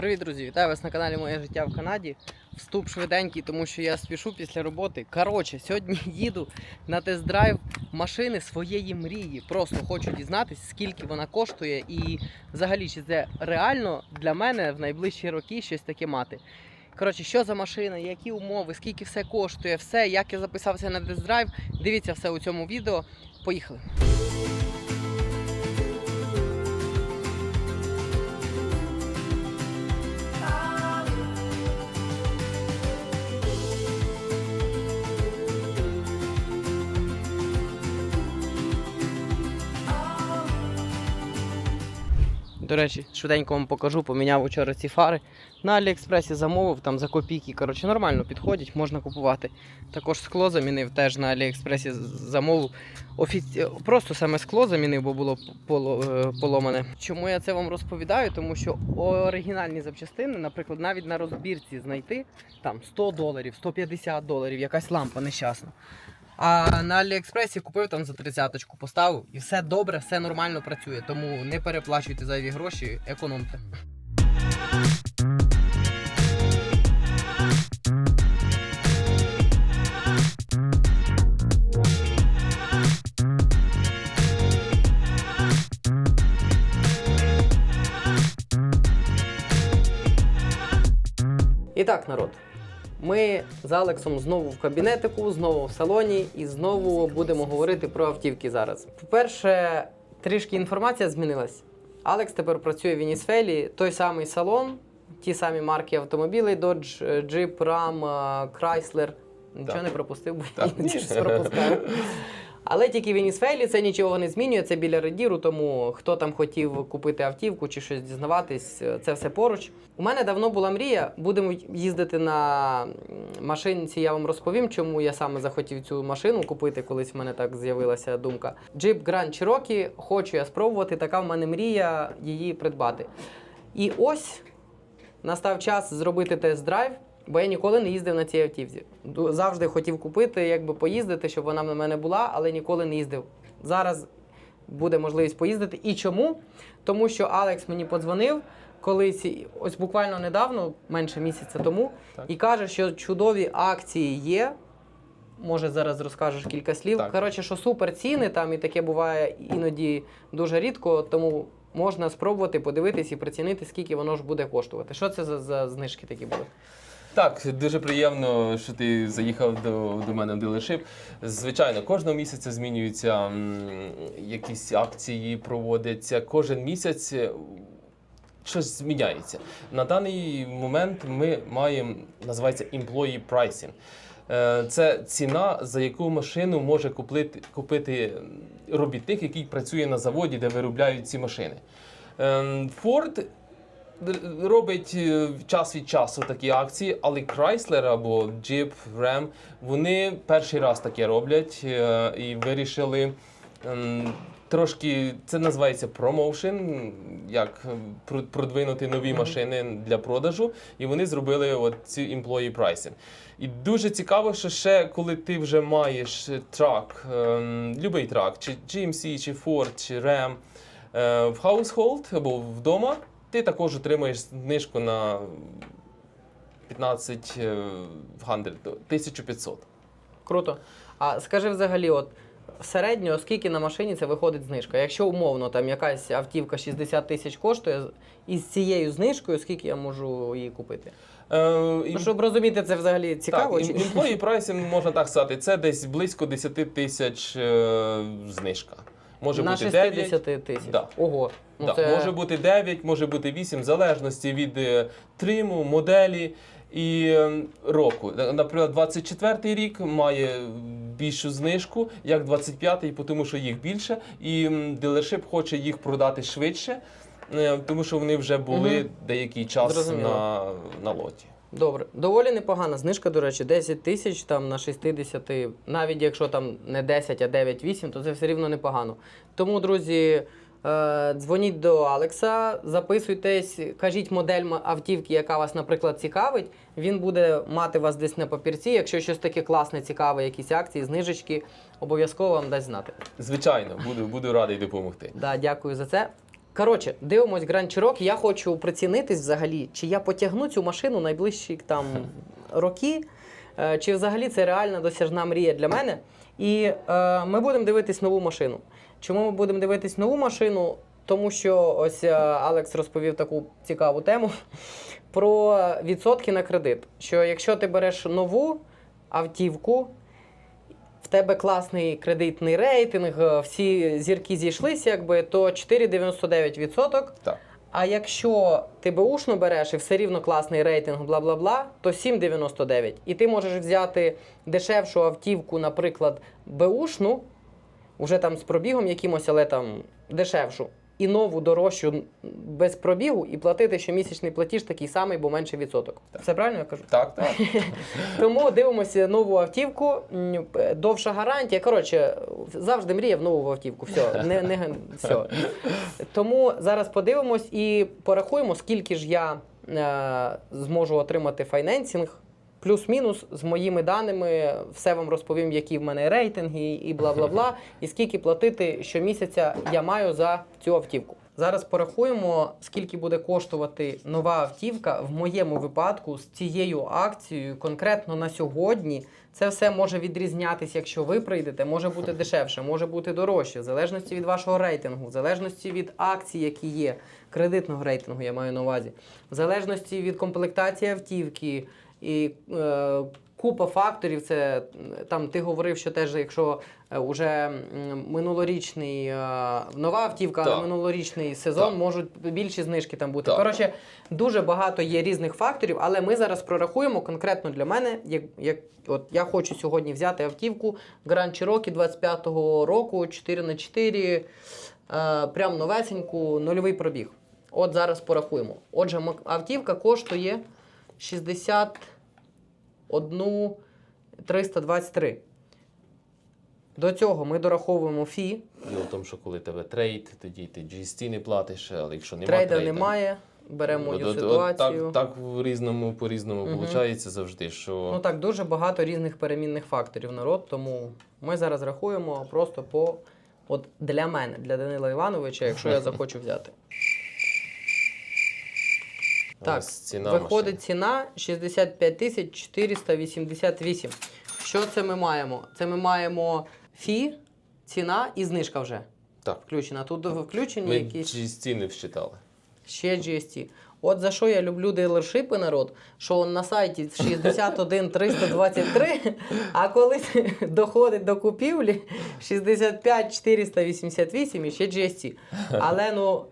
Привіт, друзі! Вітаю вас на каналі Моє життя в Канаді. Вступ швиденький, тому що я спішу після роботи. Коротше, сьогодні їду на тест-драйв машини своєї мрії. Просто хочу дізнатися, скільки вона коштує, і взагалі чи це реально для мене в найближчі роки щось таке мати. Коротше, що за машина, які умови, скільки все коштує, все, як я записався на тест-драйв. Дивіться все у цьому відео. Поїхали. До речі, швиденько вам покажу, поміняв учора ці фари. На Аліекспресі замовив, там за копійки. Коротше, нормально підходять, можна купувати. Також скло замінив, теж на Аліекспресі замовив. Офіці... Просто саме скло замінив, бо було е, поломане. Чому я це вам розповідаю? Тому що оригінальні запчастини, наприклад, навіть на розбірці знайти там 100 доларів, 150 доларів, якась лампа нещасна. А на Аліекспресі купив там за тридцяточку, поставив і все добре, все нормально працює. Тому не переплачуйте зайві гроші, економте. І так, народ. Ми з Алексом знову в кабінетику, знову в салоні і знову будемо говорити про автівки зараз. По-перше, трішки інформація змінилась. Алекс тепер працює в Інісфелі, той самий салон, ті самі марки автомобілей: Dodge, Jeep, Ram, Chrysler. Нічого Так. не пропустив, бо іноді щось пропускаю. Але тільки в Вінісфелі це нічого не змінює, це біля редіру, тому хто там хотів купити автівку чи щось дізнаватись, е, це все поруч. У мене давно була мрія, будемо їздити на машинці, я вам розповім, чому я саме захотів цю машину купити, колись в мене так з'явилася думка. Jeep Grand Cherokee, хочу я спробувати, така в мене мрія її придбати. І ось настав час зробити тест-драйв, бо я ніколи не їздив на цій автівці. Завжди хотів купити, якби поїздити, щоб вона на мене була, але ніколи не їздив. Зараз буде можливість поїздити. І чому? Тому що Алекс мені подзвонив колись, ось буквально недавно, менше місяця тому, Так. і каже, що чудові акції є. Може, зараз розкажеш кілька слів. Так. Коротше, що супер ціни там і таке буває іноді дуже рідко, тому можна спробувати подивитись і прицінити, скільки воно ж буде коштувати. Що це за, за знижки такі були? Так, дуже приємно, що ти заїхав до, до мене в дилершип. Звичайно, кожного місяця змінюються м, якісь акції, проводяться. Кожен місяць е, щось зміняється. На даний момент ми маємо, називається employee pricing. Е, Це ціна, за яку машину може купити, купити робітник, який працює на заводі, де виробляють ці машини. Р- робить е, час від часу такі акції, але Chrysler або Jeep, Ram, вони перший раз таке роблять е, і вирішили ем, трошки, це називається промоушен, як е, продвинути нові машини для продажу. І вони зробили от ці employee pricing. І дуже цікаво, що ще коли ти вже маєш трак, ем, любий трак, чи GMC, чи Ford, чи Ram, е, в household або вдома, ти також отримаєш знижку на 15 е, 1500. Круто. А скажи взагалі, от середньо, скільки на машині це виходить знижка? Якщо умовно там якась автівка 60 тисяч коштує, із цією знижкою, скільки я можу її купити? Е, і- Ну, щоб розуміти, це взагалі цікаво. Так, чи... employee pricing, можна так сказати, це десь близько 10 тисяч е, знижка. Може на бути 60 9. тисяч. Да. Ого. Ну, Да, це... Може бути 9, може бути 8, в залежності від е, триму, моделі і е, року. Наприклад, 24 рік має більшу знижку, як 25-й, тому що їх більше, і дилершип хоче їх продати швидше, е, тому що вони вже були Мгм. деякий час Зрозуміло. на, на лоті. Добре. Доволі непогана знижка, до речі, 10 тисяч там на 60, навіть якщо там не 10, а 9-8, то це все рівно непогано. Тому, друзі, е, дзвоніть до Алекса, записуйтесь, кажіть модель автівки, яка вас, наприклад, цікавить. Він буде мати вас десь на папірці. Якщо щось таке класне, цікаве, якісь акції, знижечки, обов'язково вам дасть знати. Звичайно, буду, буду радий допомогти. Да, дякую за це. Коротше, дивимось Grand Cherokee. Я хочу прицінитись взагалі, чи я потягну цю машину найближчі там роки, е, чи взагалі це реальна досяжна мрія для мене. І е, ми будемо дивитись нову машину. Чому ми будемо дивитись нову машину? Тому що ось е, Алекс розповів таку цікаву тему про відсотки на кредит. Що якщо ти береш нову автівку, тебе класний кредитний рейтинг, е, всі зірки зійшлися, якби, то 4,99%. Так. А якщо ти беушну береш і все рівно класний рейтинг, бла бла бла, то 7,99. І ти можеш взяти дешевшу автівку, наприклад, беушну, вже там з пробігом якимось, але там дешевшу, і нову дорожчу без пробігу, і платити щомісячний платіж такий самий, бо менше відсоток. Все правильно я кажу? Так, так. Тому дивимося нову автівку, довша гарантія. Коротше, завжди мрія в нову автівку. Все, не, не все. Тому зараз подивимось і порахуємо, скільки ж я е, зможу отримати файненсінг. Плюс-мінус з моїми даними, все вам розповім, які в мене рейтинги і бла бла бла, і скільки платити щомісяця я маю за цю автівку. Зараз порахуємо, скільки буде коштувати нова автівка в моєму випадку з цією акцією конкретно на сьогодні. Це все може відрізнятися, якщо ви прийдете, може бути дешевше, може бути дорожче, в залежності від вашого рейтингу, в залежності від акцій, які є, кредитного рейтингу, я маю на увазі, в залежності від комплектації автівки і е, купа факторів. Це там ти говорив, що теж, якщо е, уже м, минулорічний е, нова автівка, але минулорічний сезон Так. можуть більші знижки там бути. Так. Коротше, дуже багато є різних факторів, але ми зараз прорахуємо конкретно для мене, як, як от я хочу сьогодні взяти автівку Grand Cherokee 25-го року 4х4, е, прям новесеньку, нульовий пробіг. От зараз порахуємо. Отже, автівка коштує 61 323. До цього ми дораховуємо фі. Ну, тому що коли тебе трейд, тоді ти GST не платиш, але якщо немає Трейда трейда, немає. Беремо от- мою от- от ситуацію. так, так в різному по різному Мгм. виходить завжди, що Ну так, дуже багато різних перемінних факторів народ, тому ми зараз рахуємо просто по от для мене, для Данила Івановича, якщо я захочу взяти. Так, ось ціна Виходить машини. ціна 65 тисяч 488. Що це ми маємо? Це ми маємо фі, ціна і знижка вже Так. включена. Тут включені Ми якісь GST не вчитали. ще GST. От за що я люблю дилершипи, народ, що на сайті 61 323, а коли доходить до купівлі 65 488 і ще GST. Але ну.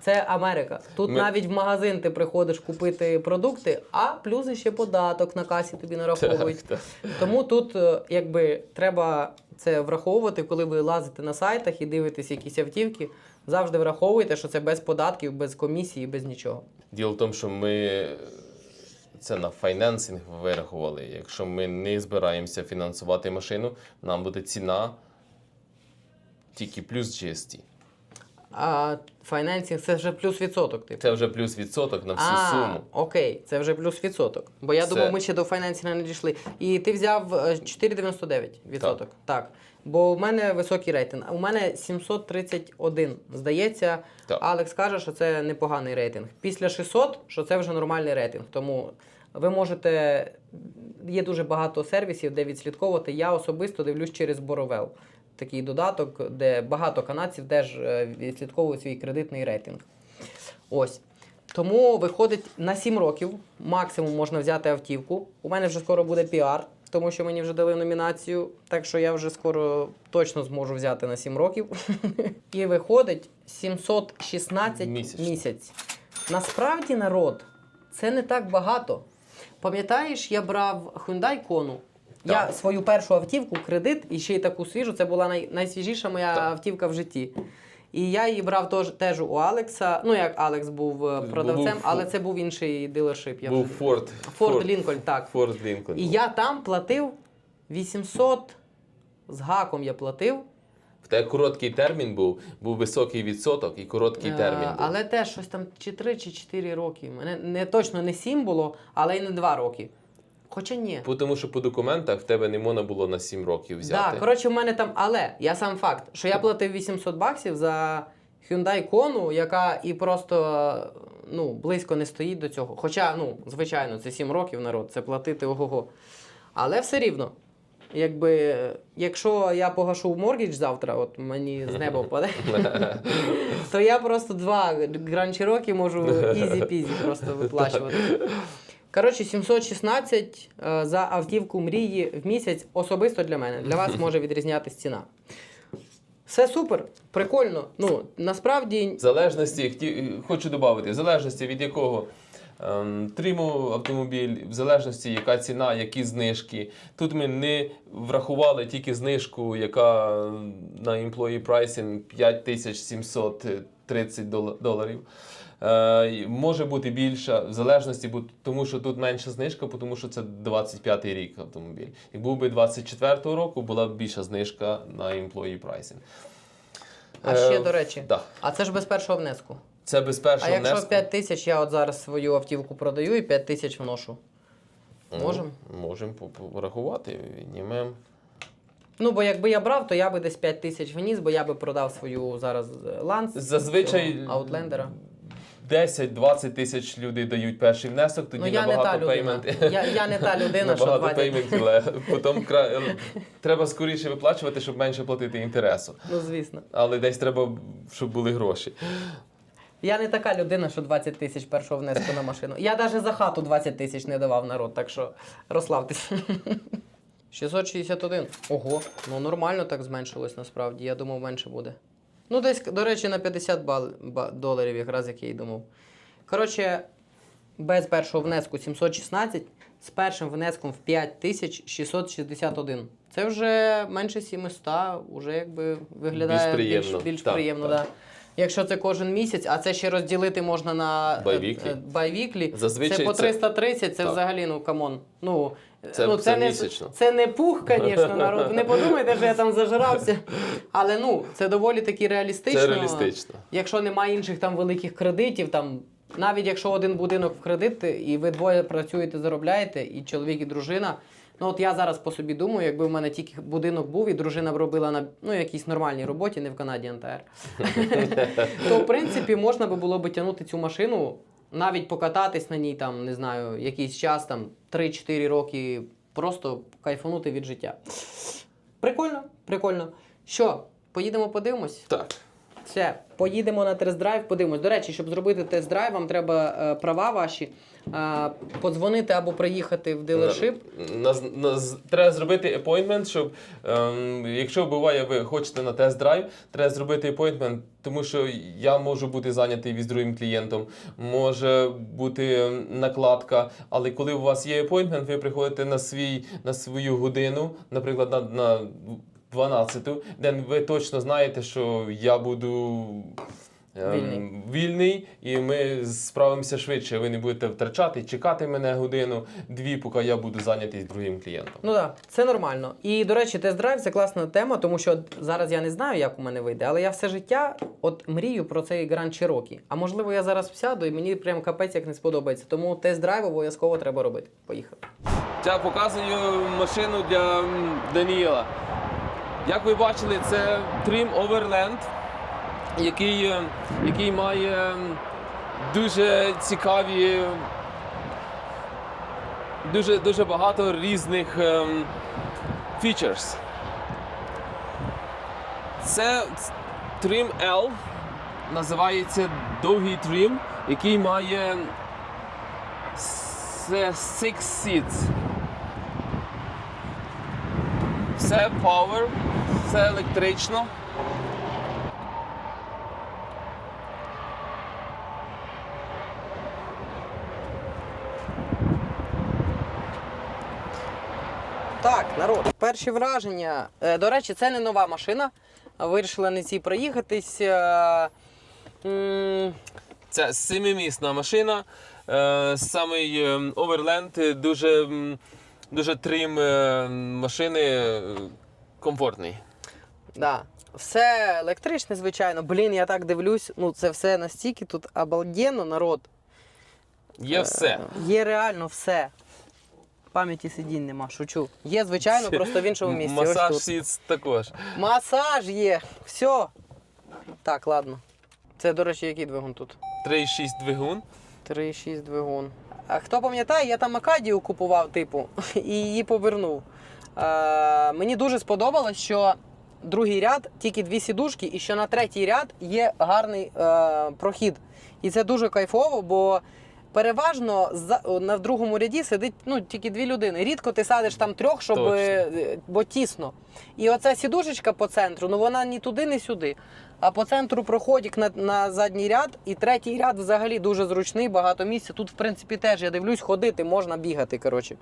Це Америка. Тут Ми- навіть в магазин ти приходиш купити продукти, а плюс ще податок на касі тобі нараховують. Так, так. Тому тут е, якби треба це враховувати, коли ви лазите на сайтах і дивитесь якісь автівки. Завжди враховуйте, що це без податків, без комісії, без нічого. Діло в тому, що ми це на файнансинг вирахували. Якщо ми не збираємося фінансувати машину, нам буде ціна тільки плюс GST. А файнансінг це вже плюс відсоток. Типу. Це вже плюс відсоток на всю а, суму. окей, це вже плюс відсоток. Бо я Це- думав, ми ще до файнансінга не дійшли. І ти взяв е, 4,99 відсоток. Так. Бо в мене високий рейтинг. У мене 731. Здається, Так. Алекс каже, що це непоганий рейтинг. Після 600, що це вже нормальний рейтинг. Тому ви можете. Є дуже багато сервісів, де відслідковувати. Я особисто дивлюсь через Боровел. Такий додаток, де багато канадців теж е, відслідковують свій кредитний рейтинг. Ось. Тому виходить на 7 років максимум можна взяти автівку. У мене вже скоро буде піар, тому що мені вже дали номінацію. Так що я вже скоро точно зможу взяти на 7 років. І виходить 716 Місячно. місяць. Насправді, народ, це не так багато. Пам'ятаєш, я брав Hyundai Kona. Я свою першу автівку, кредит, і ще й таку свіжу. Це була най- найсвіжіша моя Так. автівка в житті. І я її брав теж, теж у Алекса. Ну, як Алекс був е, Був продавцем, Фу- але це був інший дилершип. Я Був. Форд. Форд Лінкольн, так. Форд Лінкольн. І я там платив 800 з гаком я платив. В тебе короткий термін був, був високий відсоток і короткий Е, термін. Був. Але теж щось там чи 3, чи 4 роки. Мене не точно не 7 було, але й не 2 роки. Хоча ні. Тому що по документах в тебе не можна було на 7 років взяти. Так, коротше, в мене там, але я сам факт, що я платив 800 баксів за Hyundai Kona, яка і просто ну, близько не стоїть до цього. Хоча, ну, звичайно, це 7 років народ, це платити ого-го. Але все рівно. Якби, якщо я погашу моргідж завтра, от мені з неба впаде, то я просто два Grand Cherokee можу ізі-пізі просто виплачувати. Коротше, 716 е, за автівку мрії в місяць особисто для мене. Для вас може відрізнятися ціна. Все супер, прикольно. Ну, насправді, В залежності, хочу додати, в залежності від якого ем, триму автомобіль, в залежності, яка ціна, які знижки. Тут ми не врахували тільки знижку, яка на employee pricing 5730 доларів. Е, може бути більша, в залежності, тому що тут менша знижка, тому що це 25-й рік автомобіль. І був би 24-го року, була б більша знижка на employee pricing. а ще Е, до речі, Да. а це ж без першого внеску. Це без А якщо внеску. 5 тисяч, я от зараз свою автівку продаю і 5 тисяч вношу. Можем? Можемо порахувати, віднімемо. Ну, бо якби я брав, то я би десь 5 тисяч вніс, бо я би продав свою зараз е, ланс. Зазвичай Аутлендера. 10-20 тисяч людей дають перший внесок, тоді Ну я не та набагато людина. пеймент. Я, я не та людина, що Набагато 20... пейментів, але потім кра... треба скоріше виплачувати, щоб менше платити інтересу. Ну, звісно. Але десь треба, щоб були гроші. Я не така людина, що 20 тисяч першого внеску на машину. Я навіть за хату 20 тисяч не давав народ, так що розслабтесь. 661. Ого, ну нормально так зменшилось насправді. Я думав, менше буде. Ну, десь, до речі, на 50 бал, ба- доларів, якраз як я і думав. Коротше, без першого внеску 716, з першим внеском в 5661. Це вже менше 700, вже якби виглядає Більш більш, приємно. більш Так, приємно. так. Да. Якщо це кожен місяць, а це ще розділити можна на Байвіклі. е, е, це по 330, це Так. взагалі, ну камон. Ну, Це- ну, це не, місячно. Це не пух, звісно, народ. Не подумайте, що я там зажирався. Але ну, це доволі таки реалістично. Це реалістично. Якщо немає інших там великих кредитів, там навіть якщо один будинок в кредит, і ви двоє працюєте, заробляєте, і чоловік, і дружина. Ну от я зараз по собі думаю, якби в мене тільки будинок був, і дружина б робила на ну, якійсь нормальній роботі, не в Канаді НТР, то в принципі можна би було би тягнути цю машину, навіть покататись на ній там, не знаю, якийсь час, там 3-4 роки, просто кайфанути від життя. Прикольно, прикольно. Що, поїдемо подивимось? Так. Все, поїдемо на тест-драйв, подивимось. До речі, щоб зробити тест-драйв, вам треба е, права ваші, е, подзвонити або приїхати в дилершип. На, на, з- треба зробити appointment, щоб ем, якщо буває, ви хочете на тест-драйв, треба зробити appointment, тому що я можу бути зайнятий з другим клієнтом, може бути ем, накладка. Але коли у вас є appointment, ви приходите на свій на свою годину, наприклад, на, на 12, де ви точно знаєте, що я буду. ем, Вільний. вільний, і ми справимося швидше. Ви не будете втрачати, чекати мене годину, дві, поки я буду зайнятий другим клієнтом. Ну так, це нормально. І, до речі, тест-драйв це класна тема, тому що зараз я не знаю, як у мене вийде, але я все життя от мрію про цей Grand Cherokee. А можливо, я зараз сяду і мені прям капець як не сподобається. Тому тест-драйв обов'язково треба робити. Поїхали. Я показую машину для Даніела. Як ви бачили, це Trim Overland, який, е, який має дуже цікаві, дуже, дуже багато різних features. Це Trim L, називається довгий трим, який має с- six seats. Все power, все електрично. Так, народ, перші враження. Е, До речі, це не нова машина. Вирішила на цій проїхатись. Це семимісна машина. Е, самий е, дуже, дуже трим е, машини комфортний. Да. Все електричне, звичайно. Блін, я так дивлюсь. Ну, це все настільки тут обалденно, народ. Є все. Е, Є реально все. Пам'яті сидінь нема, шучу. Є, звичайно, просто в іншому місці. Масаж сіц також. Масаж є. Все. Так, ладно. Це, до речі, який двигун тут? 3,6 двигун. 3,6 двигун. А хто пам'ятає, я там Акадію купував, типу, і її повернув. Е, мені дуже сподобалось, що другий ряд тільки дві сідушки, і що на третій ряд є гарний е, прохід. І це дуже кайфово, бо переважно за, на другому ряді сидить ну, тільки дві людини. Рідко ти садиш там трьох, щоб, Точно. е, бо тісно. І оця сідушечка по центру, ну вона ні туди, ні сюди. А по центру проходик на, на задній ряд, і третій ряд взагалі дуже зручний, багато місця. Тут, в принципі, теж я дивлюсь, ходити можна бігати. Коротше.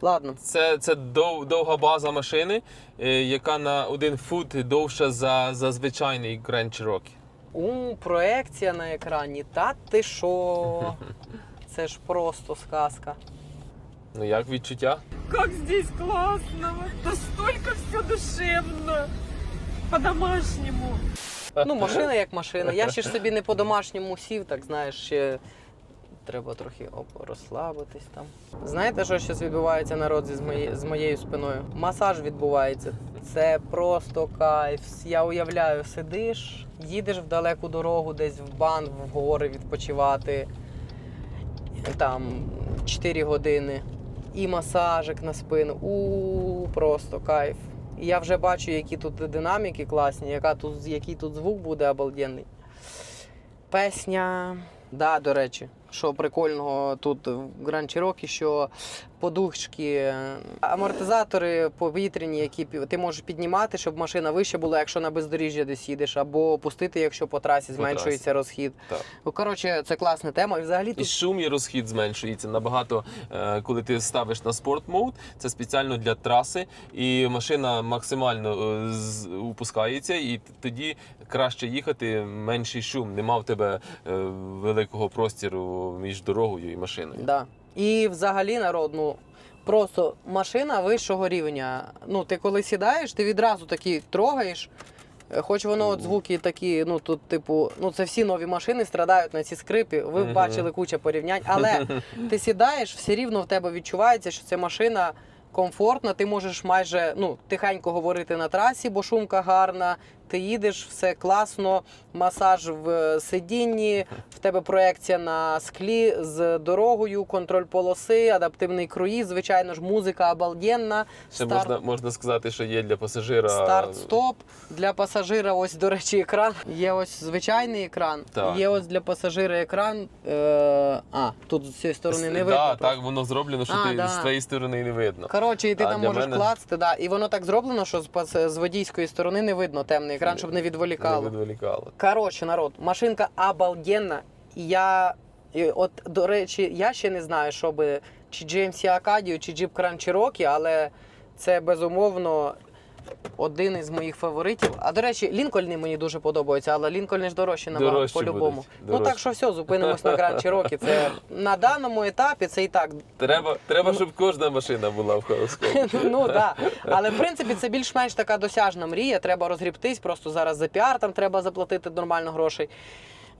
Ладно. Це, це дов, довга база машини, е, яка на один фут довша за, за звичайний Grand Cherokee. У, проекція на екрані. Та ти що? Це ж просто сказка. Ну як відчуття? Как здесь классно! Настолько все душевно! По-домашнему! Ну, машина як машина. Я ще ж собі не по-домашньому сів, так знаєш, ще треба трохи оп, розслабитись там. Знаєте, що зараз відбувається народ з, моє, з моєю спиною? Масаж відбувається. Це просто кайф. Я уявляю, сидиш, їдеш в далеку дорогу, десь в бан, в гори відпочивати. Там 4 години. І масажик на спину. У, -у, -у просто кайф. І я вже бачу, які тут динаміки класні, яка тут, який тут звук буде обалденний. Песня. Да, до речі, що прикольного тут в Гран Cherokee, що подушки, амортизатори повітряні, які ти можеш піднімати, щоб машина вище була, якщо на бездоріжжя десь їдеш, або опустити, якщо по трасі зменшується розхід. Так. Ну, коротше, це класна тема. І взагалі І шум і розхід зменшується набагато, е, коли ти ставиш на спорт мод. Це спеціально для траси, і машина максимально е, упускається, і тоді краще їхати, менший шум. Нема в тебе е, великого простіру між дорогою і машиною. Да. І взагалі народ, ну просто машина вищого рівня. Ну, ти коли сідаєш, ти відразу такі трогаєш. Е, Хоч воно от звуки такі, ну тут, типу, ну це всі нові машини страдають на ці скрипі. Ви Мгм. бачили куча порівнянь, але ти сідаєш, все рівно в тебе відчувається, що ця машина комфортна. Ти можеш майже ну, тихенько говорити на трасі, бо шумка гарна. Ти їдеш, все класно, масаж в сидінні, в тебе проекція на склі з дорогою, контроль полоси, адаптивний круїз, звичайно ж, музика обалденна. Ще Старт- можна, можна сказати, що є для пасажира Старт-стоп. Для пасажира, ось, до речі, екран. Є ось звичайний екран, Так. є ось для пасажира екран. Е... А, тут з цієї сторони не видно. Да, так воно зроблено, що А, ти да. з твоєї сторони не видно. Коротше, і ти А там можеш мене- клацати, да. і воно так зроблено, що з, з водійської сторони не видно темний екран, щоб не Не відволікало. відволікало. Коротше, народ, машинка обалденна. Я, от, до речі, я ще не знаю, що би чи GMC Acadia, чи Jeep Grand Cherokee, але це безумовно один із моїх фаворитів. А до речі, Лінкольни мені дуже подобаються, але Лінкольни ж дорожчі набагато по-любому. Ну так що все, зупинимось на Grand Cherokee. Це на даному етапі це і так Треба, треба, щоб кожна машина була в холоскопі. ну так. Але в принципі це більш-менш така досяжна мрія. Треба розгрібтись, просто зараз за піар там треба заплатити нормально грошей.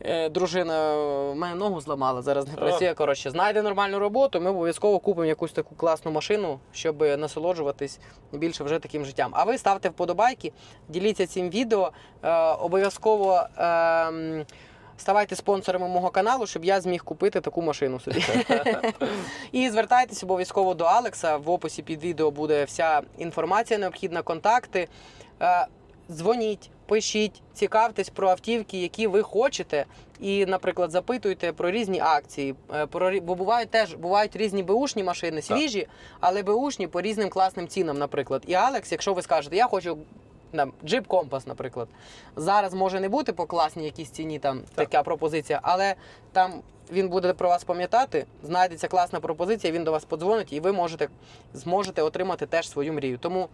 Е, Дружина в мене ногу зламала, зараз не працює. Коротше, знайде нормальну роботу. Ми обов'язково купимо якусь таку класну машину, щоб насолоджуватись більше вже таким життям. А ви ставте вподобайки, діліться цим відео. Е, обов'язково. ем, Ставайте спонсорами мого каналу, щоб я зміг купити таку машину собі. І звертайтесь обов'язково до Алекса. В описі під відео буде вся інформація, необхідна, контакти. Е, Дзвоніть, пишіть, цікавтесь про автівки, які ви хочете. І, наприклад, запитуйте про різні акції. е, Про, бо бувають теж бувають різні беушні машини, свіжі, але беушні по різним класним цінам, наприклад. І Алекс, якщо ви скажете, я хочу там, Jeep Compass, наприклад. Зараз може не бути по класній якійсь ціні там така пропозиція, але там він буде про вас пам'ятати, знайдеться класна пропозиція, він до вас подзвонить, і ви можете зможете отримати теж свою мрію. Тому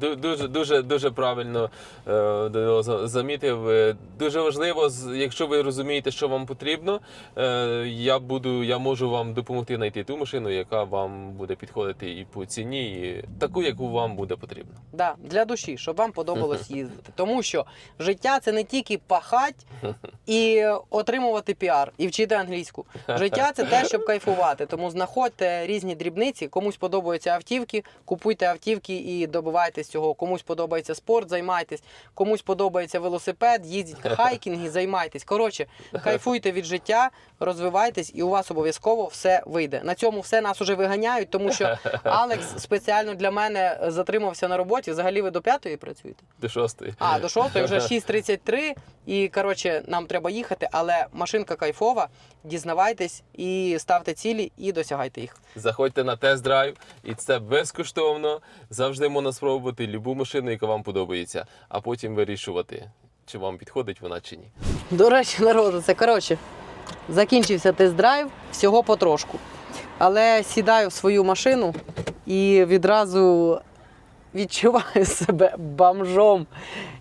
Дуже, дуже, дуже правильно е, замітив. Е, Дуже важливо, якщо ви розумієте, що вам потрібно, е, я буду, я можу вам допомогти знайти ту машину, яка вам буде підходити і по ціні, і таку, яку вам буде потрібно. да, для душі, щоб вам подобалось їздити. Тому що життя це не тільки пахать і отримувати піар і вчити англійську. Життя це те, щоб кайфувати. Тому знаходьте різні дрібниці. Комусь подобаються автівки, купуйте автівки і добивайте набирайтесь цього. Комусь подобається спорт, займайтесь, комусь подобається велосипед, їздіть хайкінги, займайтесь. Коротше, кайфуйте від життя, розвивайтесь, і у вас обов'язково все вийде. На цьому все нас уже виганяють, тому що Алекс спеціально для мене затримався на роботі. Взагалі ви до п'ятої працюєте? До шостої. А, до шостої вже 6.33, і коротше, нам треба їхати, але машинка кайфова. Дізнавайтесь і ставте цілі, і досягайте їх. Заходьте на тест-драйв, і це безкоштовно. Завжди можна спробувати любу машину, яка вам подобається, а потім вирішувати, чи вам підходить вона чи ні. До речі, народу, це коротше, закінчився тест-драйв, всього потрошку. Але сідаю в свою машину і відразу відчуваю себе бомжом.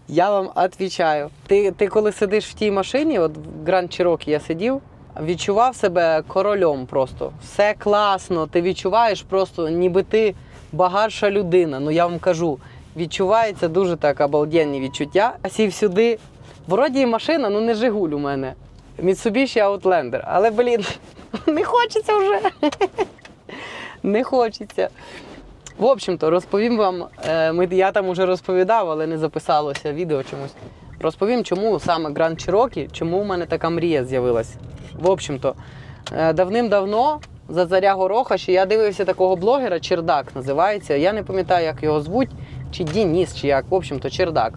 Я вам відповідаю. Ти, ти коли сидиш в тій машині, от в Grand Cherokee я сидів, відчував себе королем просто. Все класно, ти відчуваєш просто, ніби ти багатша людина. Ну я вам кажу, відчувається дуже так обалденні відчуття. Сів сюди. Вроді машина, ну не Жигуль у мене. Mitsubishi Outlander. Але, блін, не хочеться вже. Не хочеться. В общем-то, розповім вам, е, я там уже розповідав, але не записалося відео чомусь. Розповім, чому саме Grand Cherokee, чому в мене така мрія з'явилась. В общем-то, е, давним-давно за царя Гороха ще я дивився такого блогера, Чердак називається. Я не пам'ятаю, як його звуть, чи Дініс, чи як. В общем-то, Чердак.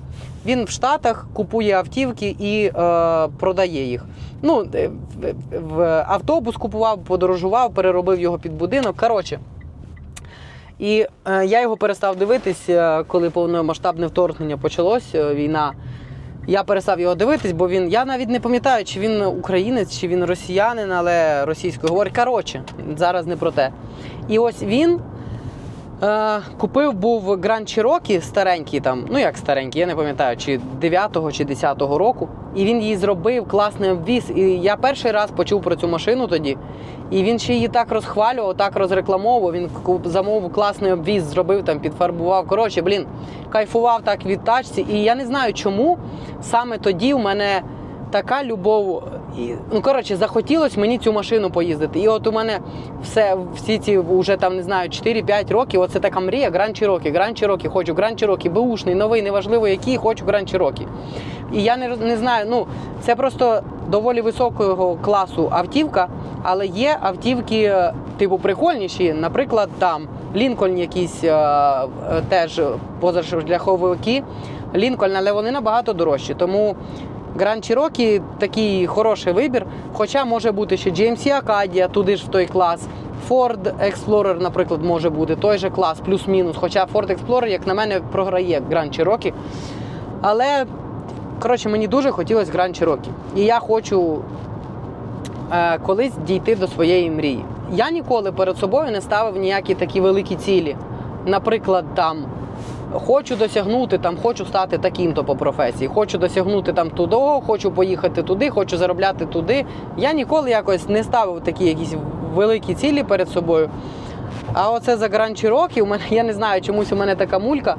Він в Штатах купує автівки і е, продає їх. Ну, е, в, автобус купував, подорожував, переробив його під будинок. Коротше. І е, я його перестав дивитись, е, коли повномасштабне вторгнення почалось, е, війна. Я перестав його дивитись, бо він. Я навіть не пам'ятаю, чи він українець, чи він росіянин, але російською говорить. Коротше, зараз не про те. І ось він е, купив був Grand Cherokee старенький там, ну як старенький, я не пам'ятаю, чи 9-го, чи 10-го року. І він її зробив класний обвіз. І я перший раз почув про цю машину тоді. І він ще її так розхвалював, так розрекламовував. Він замовив класний обвіз, зробив там, підфарбував. Коротше, блін, кайфував так від тачці. І я не знаю, чому саме тоді у мене така любов. І, ну, коротше, захотілося мені цю машину поїздити. І от у мене все, всі ці вже там не знаю, 4-5 років. Оце така мрія. Grand Cherokee, Grand Cherokee, хочу Grand Cherokee, беушний, новий, неважливо який, хочу Grand Cherokee. І я не, не знаю, ну це просто доволі високого класу автівка, але є автівки, е, типу, прикольніші. Наприклад, там Лінкольн якісь е, е, теж позашляховики. Лінкольн, але вони набагато дорожчі. Тому Grand Cherokee такий хороший вибір. Хоча може бути ще GMC Acadia, туди ж в той клас. Ford Explorer, наприклад, може бути той же клас, плюс-мінус. Хоча Ford Explorer, як на мене, програє Grand Cherokee. Але коротше, мені дуже хотілося Grand Cherokee. І я хочу е, колись дійти до своєї мрії. Я ніколи перед собою не ставив ніякі такі великі цілі. Наприклад, там хочу досягнути, там хочу стати таким-то по професії, хочу досягнути там туди, хочу поїхати туди, хочу заробляти туди. Я ніколи якось не ставив такі якісь великі цілі перед собою. А оце за Grand Cherokee, у мене я не знаю, чомусь у мене така мулька.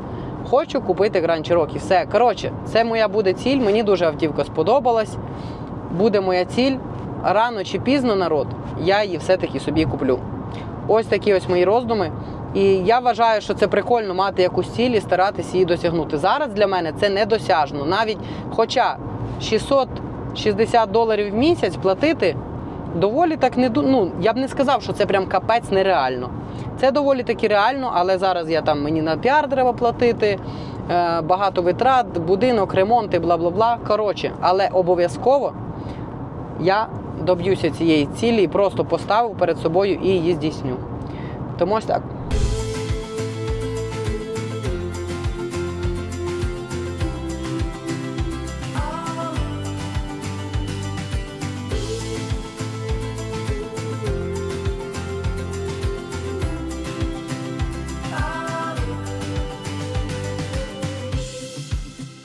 Хочу купити Grand Cherokee. Все. Коротше, це моя буде ціль. Мені дуже автівка сподобалась. Буде моя ціль. Рано чи пізно народ, я її все-таки собі куплю. Ось такі ось мої роздуми. І я вважаю, що це прикольно мати якусь ціль і старатися її досягнути. Зараз для мене це недосяжно. Навіть хоча 660 доларів в місяць платити доволі так не ну, я б не сказав, що це прям капець нереально. Це доволі таки реально, але зараз я там мені на піар треба платити, е, багато витрат, будинок, ремонти, бла бла бла. Коротше, але обов'язково я доб'юся цієї цілі і просто поставив перед собою і її здійсню. Тому ось так.